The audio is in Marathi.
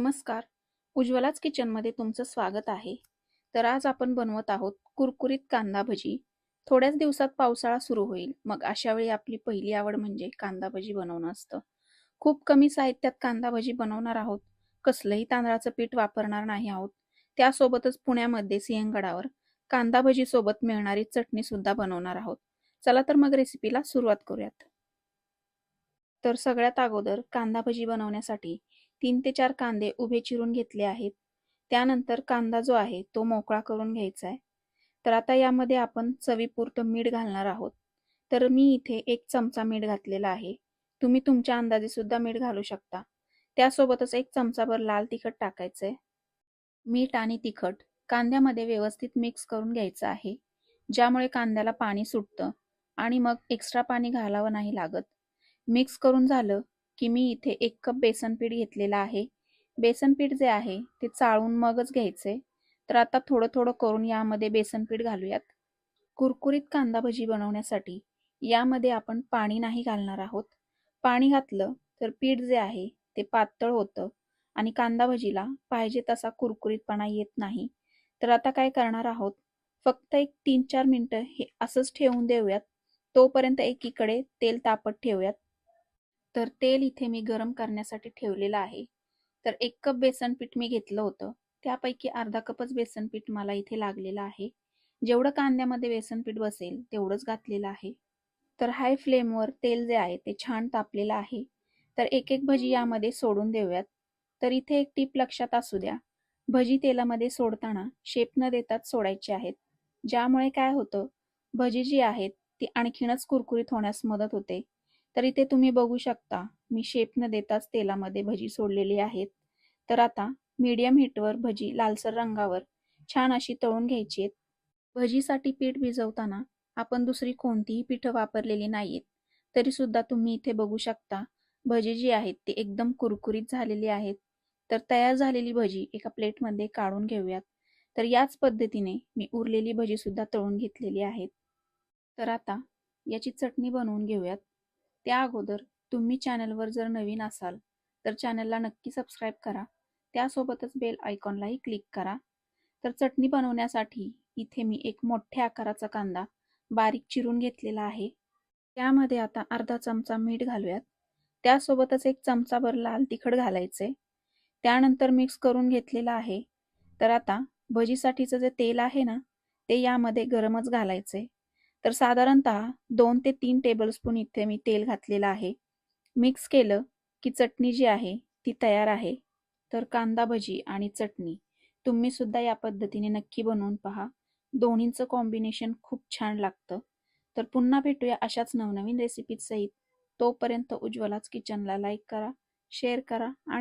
नमस्कार. उज्ज्वलाच किचनमध्ये तुमचं स्वागत आहे. तर आज आपण बनवत आहोत कुरकुरीत कांदा भजी. थोड्याच दिवसात पावसाळा सुरू होईल. मग अशा वेळी आपली पहिली आवड म्हणजे कांदा भजी बनवणं असतं. खूप कमी साहित्यात कांदा भजी बनवणार आहोत. कसलंही तांदळाचं पीठ वापरणार नाही आहोत. त्यासोबतच पुण्यामध्ये सिंहगडावर कांदा भजी सोबत मिळणारी चटणी सुद्धा बनवणार आहोत. चला तर मग रेसिपीला सुरुवात करूयात. तर सगळ्यात अगोदर कांदा भजी बनवण्यासाठी तीन ते चार कांदे उभे चिरून घेतले आहेत. त्यानंतर कांदा जो आहे तो मोकळा करून घ्यायचा आहे. तर आता यामध्ये आपण चवीपुरतं मीठ घालणार आहोत. तर मी इथे एक चमचा मीठ घातलेला आहे. तुम्ही तुमच्या अंदाजे सुद्धा मीठ घालू शकता. त्यासोबतच एक चमचाभर लाल तिखट टाकायचंय मीठ आणि तिखट कांद्यामध्ये व्यवस्थित मिक्स करून घ्यायचं आहे. ज्यामुळे कांद्याला पाणी सुटतं आणि मग एक्स्ट्रा पाणी घालावं नाही लागत. मिक्स करून झालं की मी इथे एक कप बेसन पीठ घेतलेलं आहे. बेसन पीठ जे आहे ते चाळून मगच घ्यायचे. तर आता थोडं थोडं करून यामध्ये बेसन पीठ घालूयात. कुरकुरीत कांदा भजी बनवण्यासाठी यामध्ये आपण पाणी नाही घालणार आहोत. पाणी घातलं तर पीठ जे आहे ते पातळ होतं आणि कांदा भजीला पाहिजे तसा कुरकुरीतपणा येत नाही. तर आता काय करणार आहोत? फक्त एक तीन चार मिनटं हे असंच ठेवून देऊयात. तोपर्यंत एकीकडे तेल तापत ठेवूयात. तर तेल इथे मी गरम करण्यासाठी ठेवलेलं आहे. तर एक कप बेसन पीठ मी घेतलं होतं. त्यापैकी अर्धा कपच बेसन पीठ मला इथे लागलेलं आहे. जेवढं कांद्यामध्ये बेसन पीठ बसेल तेवढंच घातलेलं आहे. तर हाय फ्लेमवर तेल जे आहे ते छान तापलेलं आहे. तर एक एक भजी यामध्ये सोडून देऊयात. तर इथे एक टीप लक्षात असू द्या. भजी तेलामध्ये सोडताना शेप न देताच सोडायचे आहेत. ज्यामुळे काय होतं? भजी जी आहेत ती आणखीनच कुरकुरीत होण्यास मदत होते. तर इथे तुम्ही बघू शकता. मी शेप न देताच तेलामध्ये भजी सोडलेली आहेत. तर आता मीडियम हीटवर भजी लालसर रंगावर छान अशी तळून घ्यायची आहेत. भजीसाठी पीठ भिजवताना आपण दुसरी कोणतीही पीठं वापरलेली नाहीत. तरी सुद्धा तुम्ही इथे बघू शकता. भजी जी आहेत ती एकदम कुरकुरीत झालेली आहेत. तर तयार झालेली भजी एका प्लेटमध्ये काढून घेऊयात. तर याच पद्धतीने मी उरलेली भजी सुद्धा तळून घेतलेली आहेत. तर आता याची चटणी बनवून घेऊयात. त्या अगोदर तुम्ही चॅनलवर जर नवीन असाल तर चॅनलला नक्की सबस्क्राईब करा. त्यासोबतच बेल आयकॉनलाही क्लिक करा. तर चटणी बनवण्यासाठी इथे मी एक मोठ्या आकाराचा कांदा बारीक चिरून घेतलेला आहे. त्यामध्ये आता अर्धा चमचा मीठ घालूयात. त्यासोबतच एक चमचाभर लाल तिखट घालायचे. त्यानंतर मिक्स करून घेतलेलं आहे. तर आता भजीसाठीचं जे तेल आहे ना ते यामध्ये गरमच घालायचे. तर साधारणतः दोन ते तीन टेबलस्पून इथे मी तेल घातलेलं आहे. मिक्स केलं की चटणी जी आहे ती तयार आहे. तर कांदा भजी आणि चटणी. तुम्ही सुद्धा या पद्धतीने नक्की बनवून पहा. दोन्हींचं कॉम्बिनेशन खूप छान लागतं. तर पुन्हा भेटूया अशाच नवनवीन रेसिपीज सहित. तोपर्यंत उज्ज्वलाच किचनला लाईक करा शेअर करा आणि